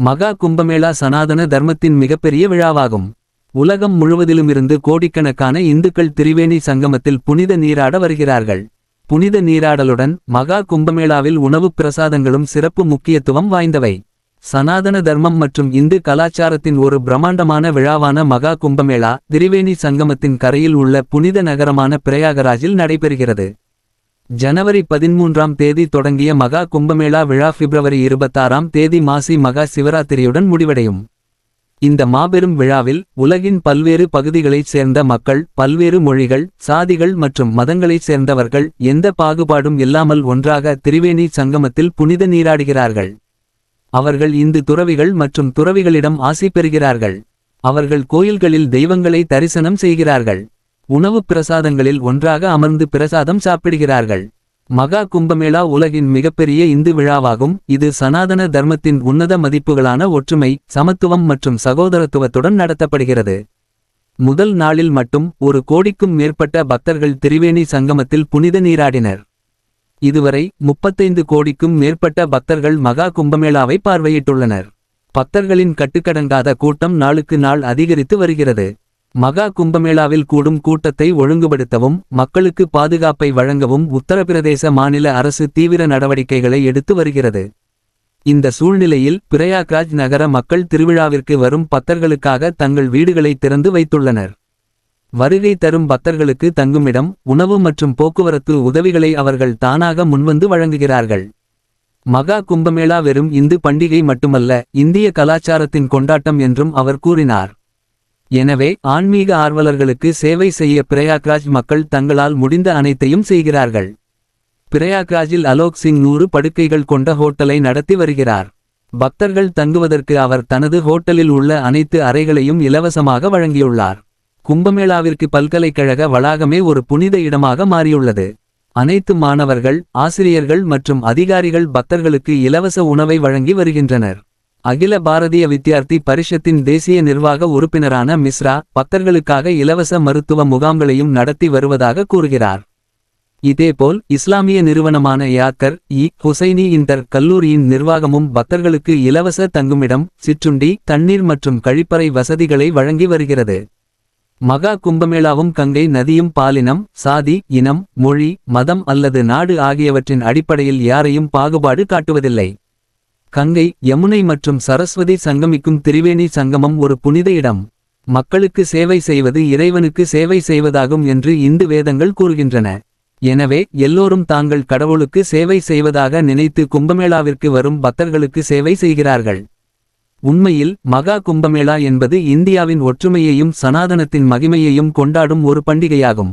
மகா கும்பமேளா சனாதன தர்மத்தின் மிகப்பெரிய விழாவாகும். உலகம் முழுவதிலுமிருந்து கோடிக்கணக்கான இந்துக்கள் திரிவேணி சங்கமத்தில் புனித நீராட வருகிறார்கள். புனித நீராடலுடன் மகா கும்பமேளாவில் உணவுப் பிரசாதங்களும் சிறப்பு முக்கியத்துவம் வாய்ந்தவை. சனாதன தர்மம் மற்றும் இந்து கலாச்சாரத்தின் ஒரு பிரம்மாண்டமான விழாவான மகா கும்பமேளா திரிவேணி சங்கமத்தின் கரையில் உள்ள புனித நகரமான பிரயாகராஜில் நடைபெறுகிறது. ஜனவரி பதிமூன்றாம் தேதி தொடங்கிய மகா கும்பமேளா விழா பிப்ரவரி இருபத்தாறாம் தேதி மாசி மகா சிவராத்திரியுடன் முடிவடையும். இந்த மாபெரும் விழாவில் உலகின் பல்வேறு பகுதிகளைச் சேர்ந்த மக்கள் பல்வேறு மொழிகள் சாதிகள் மற்றும் மதங்களைச் சேர்ந்தவர்கள் எந்த பாகுபாடும் இல்லாமல் ஒன்றாக திரிவேணி சங்கமத்தில் புனித நீராடுகிறார்கள். அவர்கள் இந்து துறவிகள் மற்றும் துறவிகளிடம் ஆசி பெறுகிறார்கள். அவர்கள் கோயில்களில் தெய்வங்களை தரிசனம் செய்கிறார்கள். உணவுப் பிரசாதங்களில் ஒன்றாக அமர்ந்து பிரசாதம் சாப்பிடுகிறார்கள். மகா கும்பமேளா உலகின் மிகப்பெரிய இந்து விழாவாகும். இது சனாதன தர்மத்தின் உன்னத மதிப்புகளான ஒற்றுமை சமத்துவம் மற்றும் சகோதரத்துவத்துடன் நடத்தப்படுகிறது. முதல் நாளில் மட்டும் ஒரு கோடிக்கும் மேற்பட்ட பக்தர்கள் திரிவேணி சங்கமத்தில் புனித நீராடினர். இதுவரை முப்பத்தைந்து கோடிக்கும் மேற்பட்ட பக்தர்கள் மகா கும்பமேளாவை பார்வையிட்டுள்ளனர். பக்தர்களின் கட்டுக்கடங்காத கூட்டம் நாளுக்கு நாள் அதிகரித்து வருகிறது. மகா கும்பமேளாவில் கூடும் கூட்டத்தை ஒழுங்குபடுத்தவும் மக்களுக்கு பாதுகாப்பை வழங்கவும் உத்தரப்பிரதேச மாநில அரசு தீவிர நடவடிக்கைகளை எடுத்து வருகிறது. இந்த சூழ்நிலையில் பிரயாக்ராஜ் நகர மக்கள் திருவிழாவிற்கு வரும் பக்தர்களுக்காக தங்கள் வீடுகளை திறந்து வைத்துள்ளனர். வருகை தரும் பக்தர்களுக்கு தங்குமிடம் உணவு மற்றும் போக்குவரத்து உதவிகளை அவர்கள் தானாக முன்வந்து வழங்குகிறார்கள். மகா கும்பமேளா வெறும் இந்து பண்டிகை மட்டுமல்ல இந்திய கலாச்சாரத்தின் கொண்டாட்டம் என்றும் அவர் கூறினார். எனவே ஆன்மீக ஆர்வலர்களுக்கு சேவை செய்ய பிரயாக்ராஜ் மக்கள் தங்களால் முடிந்த அனைத்தையும் செய்கிறார்கள். பிரயாக்ராஜில் அலோக் சிங் நூறு படுக்கைகள் கொண்ட ஹோட்டலை நடத்தி வருகிறார். பக்தர்கள் தங்குவதற்கு அவர் தனது ஹோட்டலில் உள்ள அனைத்து அறைகளையும் இலவசமாக வழங்கியுள்ளார். கும்பமேளாவிற்கு பல்கலைக்கழக வளாகமே ஒரு புனித இடமாக மாறியுள்ளது. அனைத்து மாணவர்கள் ஆசிரியர்கள் மற்றும் அதிகாரிகள் பக்தர்களுக்கு இலவச உணவை வழங்கி வருகின்றனர். அகில பாரதிய வித்யார்த்தி பரிஷத்தின் தேசிய நிர்வாக உறுப்பினரான மிஸ்ரா பக்தர்களுக்காக இலவச மருத்துவ முகாம்களையும் நடத்தி வருவதாக கூறுகிறார். இதேபோல் இஸ்லாமிய நிறுவனமான யாக்கர் இ. ஹுசைனி இன்டர் கல்லூரியின் நிர்வாகமும் பக்தர்களுக்கு இலவச தங்குமிடம் சிற்றுண்டி தண்ணீர் மற்றும் கழிப்பறை வசதிகளை வழங்கி வருகிறது. மகா கும்பமேளாவும் கங்கை நதியும் பாலினம் சாதி இனம் மொழி மதம் அல்லது நாடு ஆகியவற்றின் அடிப்படையில் யாரையும் பாகுபாடு காட்டுவதில்லை. கங்கை யமுனை மற்றும் சரஸ்வதி சங்கமிக்கும் திரிவேணி சங்கமம் ஒரு புனித இடம். மக்களுக்கு சேவை செய்வது இறைவனுக்கு சேவை செய்வதாகும் என்று இந்து வேதங்கள் கூறுகின்றன. எனவே எல்லோரும் தாங்கள் கடவுளுக்கு சேவை செய்வதாக நினைத்து கும்பமேளாவிற்கு வரும் பக்தர்களுக்கு சேவை செய்கிறார்கள். உண்மையில் மகா கும்பமேளா என்பது இந்தியாவின் ஒற்றுமையையும் சனாதனத்தின் மகிமையையும் கொண்டாடும் ஒரு பண்டிகையாகும்.